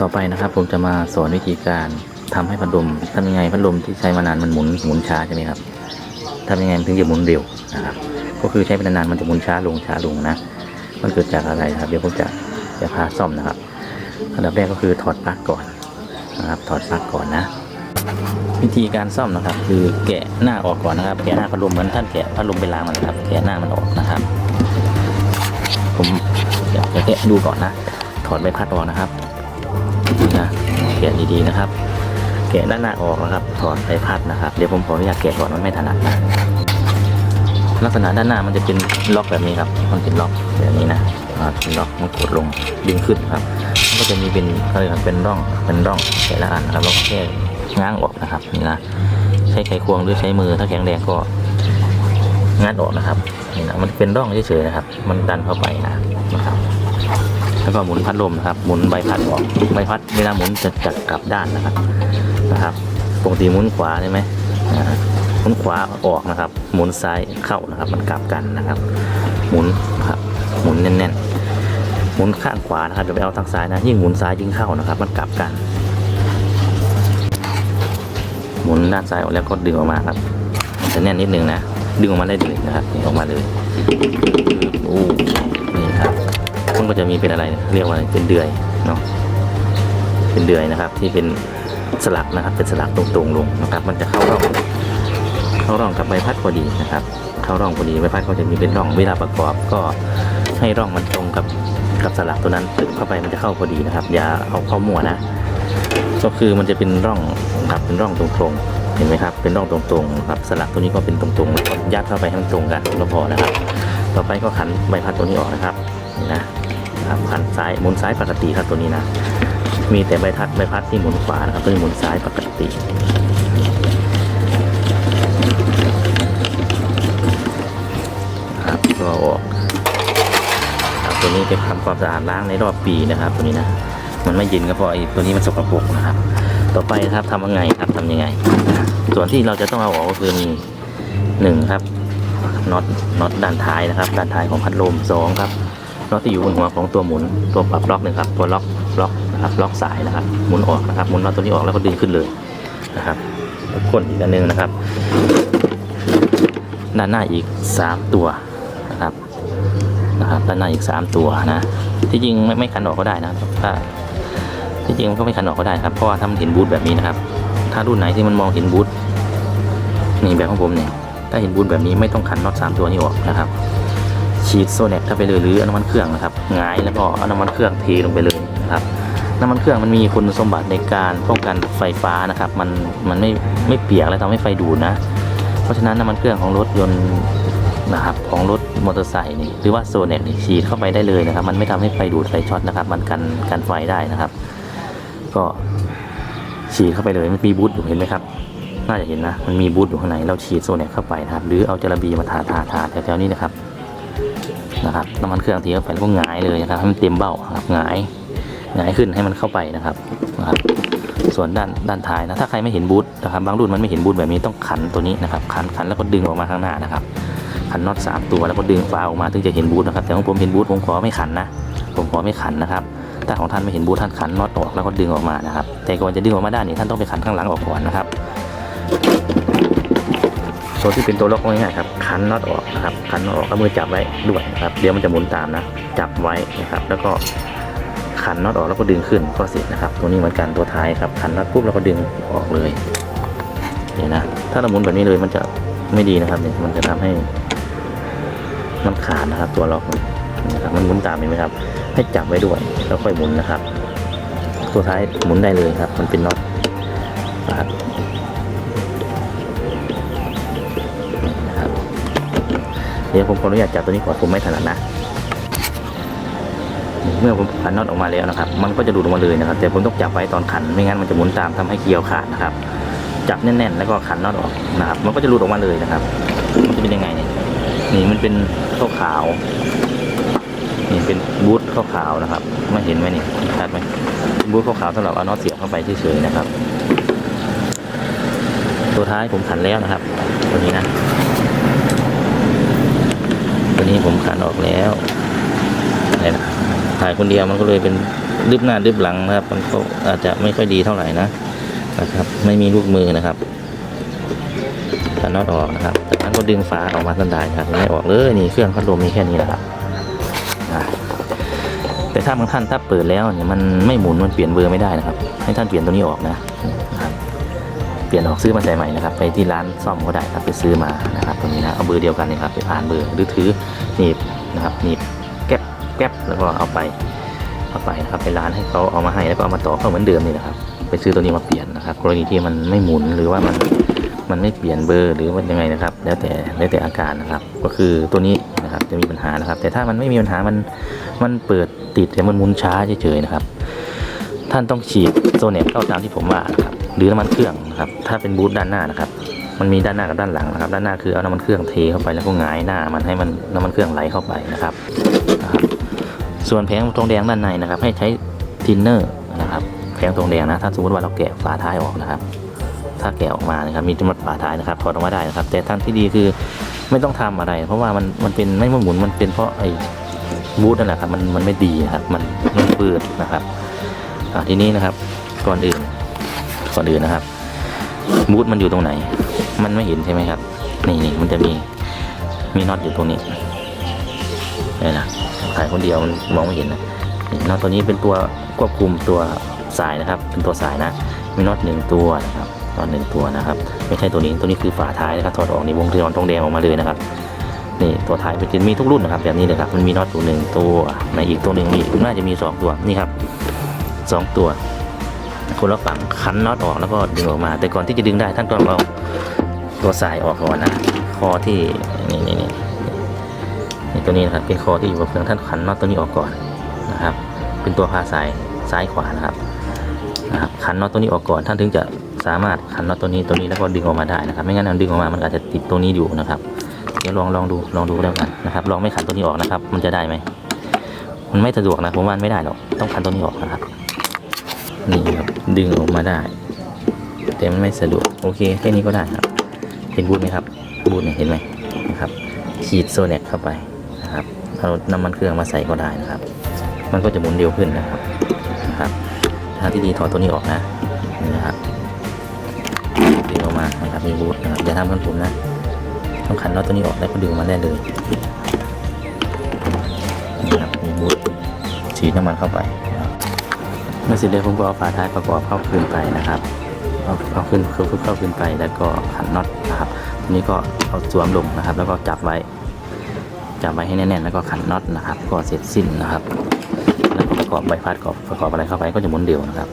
ต่อไปนะครับผมจะมาสอนวิธีการทำให้พัดลมทำยังไงพัดลมที่ใช้มานานมันหมุนหมุนช้าใช่ไหมครับทำยังไงมันถึงจะหมุนเร็วนะครับก็คือใช้ไปนานๆมันจะหมุนช้าลงช้าลงนะมันเกิดจากอะไรครับเดี๋ยวผมจะจะพาซ่อมนะครับอันดับแรกก็คือถอดปลั๊กก่อนนะครับถอดปลั๊กก่อนนะ วิธีการซ่อมนะครับ คือแกะหน้าออกก่อนนะครับ แกะหน้าพัดลมเหมือนท่านแกะพัดลมไปล้างมันนะครับ แกะหน้ามันออกนะครับ ผมจะแกะดูก่อนนะ ถอดใบพัดออกนะครับ นะแกะดีๆนะครับ แกะด้านหน้าออกนะครับ ถอดใบพัดนะครับ เดี๋ยวผมขออนุญาตแกะก่อนมันไม่ถนัดนะลักษณะด้านหน้ามันจะเป็นล็อกแบบนี้ครับ มันเป็นล็อกแบบนี้นะอ่าเป็นล็อกมันกดลงดึงขึ้นครับ มันก็จะมีเป็นเขาเรียกเป็นร่อง เป็นร่องแต่ละอันนะครับแล้วก็แค่ง้างออกนะครับนี่นะใช้ไขควงหรือใช้มือถ้าแข็งแรงก็งัดออกนะครับนี่นะมันเป็นร่องเฉยๆนะครับ มันดันเข้าไปนะนะครับ แล้วก็หมุนพัดลมนะครับ หมุนใบพัดออกใบพัดเวลาหมุนจะจัดกลับด้านนะครับนะครับปกติหมุนขวาใช่ไหมอ่าหมุนขวาออกนะครับ หมุนซ้ายเข้านะครับ มันกลับกันนะครับ หมุนครับหมุนแน่นๆหมุนข้างขวานะครับอย่าไปเอาทางซ้ายนะยิ่งหมุนซ้ายยิ่งเข้านะครับ มันกลับกัน หมุนด้านซ้ายออกแล้วก็ดึงออกมาครับจะแน่นนิดนึงนะดึงออกมาได้เลยนะครับออกมาเลยโอ้ มันก็จะมีเป็นอะไรเรียกว่าเป็นเดือยเนาะเป็นเดือยนะครับ ที่เป็นสลักนะครับ เป็นสลักตรงๆลงนะครับ มันจะเข้าร่องเข้าร่องกับใบพัดพอดีนะครับ เข้าร่องพอดีใบพัดก็จะมีเป็นร่องเวลาประกอบก็ให้ร่องมันตรงกับกับสลักตัวนั้นตึกเข้าไปมันจะเข้าพอดีนะครับ อย่าเอาเข้ามั่วนะ ก็คือมันจะเป็นร่องครับเป็นร่องตรงๆเห็นไหมครับ เป็นร่องตรงๆครับสลักตัวนี้ก็เป็นตรงๆแล้วก็ยัดเข้าไปให้มันตรงกันก็พอนะครับ ต่อไปก็ขันใบพัดตัวนี้ออกนะครับนี่ นะครับขันซ้ายหมุนซ้ายปกติครับตัวนี้นะ มีแต่ใบพัดใบพัดที่หมุนขวานะครับตัวนี้หมุนซ้ายปกติครับก็ออกครับตัวนี้จะทำความสะอาดล้างในรอบปีนะครับ ตัวนี้นะ มันไม่เย็นก็เพราะไอ้ตัวนี้มันสกปรกนะครับ ต่อไปครับทำยังไงครับทำยังไง ส่วนที่เราจะต้องเอาออกก็คือมีหนึ่งครับน็อตน็อตด้านท้ายนะครับ ด้านท้ายของพัดลมสองครับ น็อตที่อยู่บนหัวของตัวหมุนตัวปรับล็อกหนึ่งครับตัวล็อกล็อกนะครับล็อกสายนะครับหมุนออกนะครับหมุนน็อตตัวนี้ออกแล้วก็ดึงขึ้นเลยนะครับก้นอีกอันหนึ่งนะครับ ด้านหน้าอีกสามตัวนะครับนะครับด้านหน้าอีกสามตัวนะที่จริงไม่ไม่ขันออกก็ได้นะถ้าที่จริงมันก็ไม่ขันออกก็ได้ครับเพราะว่าถ้ามันเห็นบูทแบบนี้นะครับ ถ้ารุ่นไหนที่มันมองเห็นบูทนี่แบบของผมเนี่ยถ้าเห็นบูทแบบนี้ไม่ต้องขันน็อตสามตัวนี้ออกนะครับ ฉีดโซเน็ตเข้าไปเลยหรือน้ำมันเครื่องนะครับงายแล้วก็เอาน้ำมันเครื่องเทลงไปเลยนะครับน้ำมันเครื่องมันมีคุณสมบัติในการป้องกันไฟฟ้านะครับ มันมันไม่ไม่เปียกและทำให้ไฟดูดนะ เพราะฉะนั้นน้ำมันเครื่องของรถยนต์นะครับของรถมอเตอร์ไซค์นี่หรือว่าโซเน็ตนี่ฉีดเข้าไปได้เลยนะครับ มันไม่ทำให้ไฟดูดไฟช็อตนะครับ มันกันกันไฟได้นะครับ ก็ฉีดเข้าไปเลยมันมีบูทอยู่เห็นไหมครับน่าจะเห็นนะ มันมีบูทอยู่ข้างใน เราฉีดโซเน็ตเข้าไปนะครับ หรือเอาจาระบีมาทาทาทาแถวๆนี้นะครับ นะครับน้ำมันเครื่องทีเข้าไปแล้วก็หงายเลยนะครับให้มันเต็มเบ้าครับหงายหงายขึ้นให้มันเข้าไปนะครับนะครับ ส่วนด้านด้านท้ายนะถ้าใครไม่เห็นบูทนะครับบางรุ่นมันไม่เห็นบูทแบบนี้ต้องขันตัวนี้นะครับขันขันแล้วก็ดึงออกมาข้างหน้านะครับขันน็อตสามตัวแล้วก็ดึงฝาออกมาถึงจะเห็นบูทนะครับแต่ของผมเห็นบูทผมขอไม่ขันนะผมขอไม่ขันนะครับถ้าของท่านไม่เห็นบูทท่านขันน็อตออกแล้วก็ดึงออกมานะครับ แต่ก่อนจะดึงออกมาได้นี่ท่านต้องไปขันข้างหลังออกก่อนนะครับ ตัวที่เป็นตัวล็อกง่ายๆครับขันน็อตออกนะครับขันอออกเอามือจับไว้ด้วยนะครับเดี๋ยวมันจะหมุนตามนะ จับไว้นะครับ แล้วก็ขันน็อตออกแล้วก็ดึงขึ้นก็เสร็จนะครับ ตัวนี้เหมือนกันตัวท้ายครับขันน็อตปุ๊บแล้วก็ดึงออกเลยเนี่ยนะถ้าเราหมุนแบบนี้เลยมันจะไม่ดีนะครับเนี่ยมันจะทำให้มันขาดนะครับ ตัวล็อกนนะครับมันหมุนตามเห็นไหมครับ ให้จับไว้ด้วยแล้วค่อยหมุนนะครับ ตัวท้ายหมุนได้เลยครับ มันเป็นน็อตนะครับ ดี๋ยวผมขออนุญาตจับตัวนี้ก่อนผมไม่ถนัดนะ เมื่อผมขันน็อตออกมาแล้วนะครับ มันก็จะดูดออกมาเลยนะครับ แต่ผมต้องจับไว้ตอนขันไม่งั้นมันจะหมุนตามทำให้เกลียวขาดนะครับ จับแน่นๆ แล้วก็ขันน็อตออกนะครับ มันก็จะหลุดออกมาเลยนะครับมันจะเป็นยังไงเนี่ยนี่มันเป็นข้าวขาวนี่เป็นบูทข้าวขาวนะครับไม่เห็นไหมนี่ชัดไหมบูทข้าวขาวสำหรับเอาน็อตเสียบเข้าไปเฉยๆนะครับ ตัวท้ายผมขันแล้วนะครับ ตัวนี้นะ ตัวนี้ผมขันออกแล้วถ่ายคนเดียวมันก็เลยเป็นดึบหน้าดึบหลังนะครับ มันก็อาจจะไม่ค่อยดีเท่าไหร่นะนะครับ ไม่มีลูกมือนะครับถ้าน็อตออกนะครับจากนั้นก็ดึงฝาออกมาทันใดครับไม่ออกเลยนี่เครื่องพัดลมมีแค่นี้นะครับแต่ถ้าบางท่านถ้าเปิดแล้วเนี่ยมันไม่หมุนมันเปลี่ยนเบอร์ไม่ได้นะครับ ให้ท่านเปลี่ยนตัวนี้ออกนะ ปลี่ยนออกซื้อมาใส่ใหม่นะครับไปที่ร้านซ่อมก็ได้ครับไปซื้อมานะครับตรงนี้นะเอาเบอร์เดียวกันนะครับไปผ่านเบอร์หรือถือหนีบนะครับหนีบแก๊บแก๊บแล้วก็เอาไปเอาไปนะครับไปร้านให้เขาเอามาให้แล้วก็เอามาต่อเข้าเหมือนเดิมนี่นะครับไปซื้อตัวนี้มาเปลี่ยนนะครับ กรณีที่มันไม่หมุนหรือว่ามันมันไม่เปลี่ยนเบอร์หรือว่ายังไงนะครับ แล้วแต่แล้วแต่อาการนะครับ ก็คือตัวนี้นะครับจะมีปัญหานะครับ แต่ถ้ามันไม่มีปัญหามันมันเปิดติดแต่มันหมุนช้าเฉยๆนะครับ ท่านต้องฉีดโซเน็ตเข้าตามที่ผมว่านะครับ หรือน้ำมันเครื่องนะครับถ้าเป็นบูธด้านหน้านะครับ มันมีด้านหน้ากับด้านหลังนะครับ ด้านหน้าคือเอาน้ำมันเครื่องเทเข้าไปแล้วก็หงายหน้า มันให้มันน้ำมันเครื่องไหลเข้าไปนะครับนะครับ ส่วนแผงทองแดงด้านในนะครับ ให้ใช้ทินเนอร์นะครับแผงทองแดงนะถ้าสมมติว่าเราแกะฝาท้ายออกนะครับ ถ้าแกะออกมานะครับ มีจำนวนฝาท้ายนะครับถอดออกมาได้นะครับ แต่ทานที่ดีคือไม่ต้องทำอะไร เพราะว่ามันมันเป็นไม่หมุนมันเป็นเพราะไอ้บูธนั่นแหละครับมันมันไม่ดีนะครับ มันมันเปิดนนะครับทีนี้นะครับก่อนอื่น ก่อนอื่นนะครับบูธมันอยู่ตรงไหน มันไม่เห็นใช่ไหมครับ นี่นี่มันจะมีมีน็อตอยู่ตรงนี้นี่นะถ่ายคนเดียวมันมองไม่เห็นนะนี่น็อตตัวนี้เป็นตัวควบคุมตัวสายนะครับ เป็นตัวสายนะ มีน็อตหนึ่งตัวนะครับน็อตหนึ่งตัวนะครับ ไม่ใช่ตัวนี้ตัวนี้คือฝาท้ายนะครับถอดออกนี่วงเทียนตรงแดงออกมาเลยนะครับนี่ตัวท้ายเป็นมีทุกรุ่นนะครับแบบนี้เลยครับมันมีน็อตอยู่หนึ่งตัวในอีกตัวหนึ่งมีน่าจะมีสองตัวนี่ครับสองตัว คนละฝั่งคันน็อตออกแล้วก็ดึงออกมา แต่ก่อนที่จะดึงได้ท่านต้องเอาตัวสายออกก่อนนะคอที่นี่นี่นี่นี่ตัวนี้นะครับเป็นคอที่อยู่กับเครื่องท่านขันน็อตตัวนี้ออกก่อนนะครับ เป็นตัวพาสายซ้ายขวานะครับนะครับขันน็อตตัวนี้ออกก่อนท่านถึงจะสามารถขันน็อตตัวนี้ตัวนี้แล้วก็ดึงออกมาได้นะครับ ไม่งั้นมันดึงออกมามันอาจจะติดตัวนี้อยู่นะครับเดี๋ยวลองลองดูลองดูแล้วกันนะครับลองไม่ขันตัวนี้ออกนะครับ มันจะได้ไหมมันไม่สะดวกนะผมว่าไม่ได้หรอกต้องขันตัวนี้ออกนะครับ นี่ครับดึงออกมาได้แต่มันไม่สะดวกโอเคแค่นี้ก็ได้ครับ เห็นบูทไหมครับบูทเนี่ยเห็นไหมนะครับฉีดโซเน็ตเข้าไปนะครับเอาน้ำมันเครื่องมาใส่ก็ได้นะครับ มันก็จะหมุนเร็วขึ้นนะครับนะครับทางที่ดีถอดตัวนี้ออกนะนี่นะครับดึงออกมานะครับมีบูทนะครับอย่าทำกันผมนะต้องขันน็อตตัวนี้ออกแล้วก็ดึงออกมาได้เลยนี่ครับมีบูทฉีดน้ำมันเข้าไป เมื่อเสร็จแล้วผมก็เอาฝาท้ายประกอบเข้าขึ้นไปนะครับเอาเอาขึ้นคือเข้าขึ้นไปแล้วก็ขันน็อตนะครับทีนี้ก็เอาสวมลงนะครับ แล้วก็จับไว้ จับไว้ให้แน่นๆแล้วก็ขันน็อตนะครับ ก็เสร็จสิ้นนะครับแล้วก็ประกอบใบพัดกอบประกอบอะไรเข้าไปก็จะหมุนเดียวนะครับ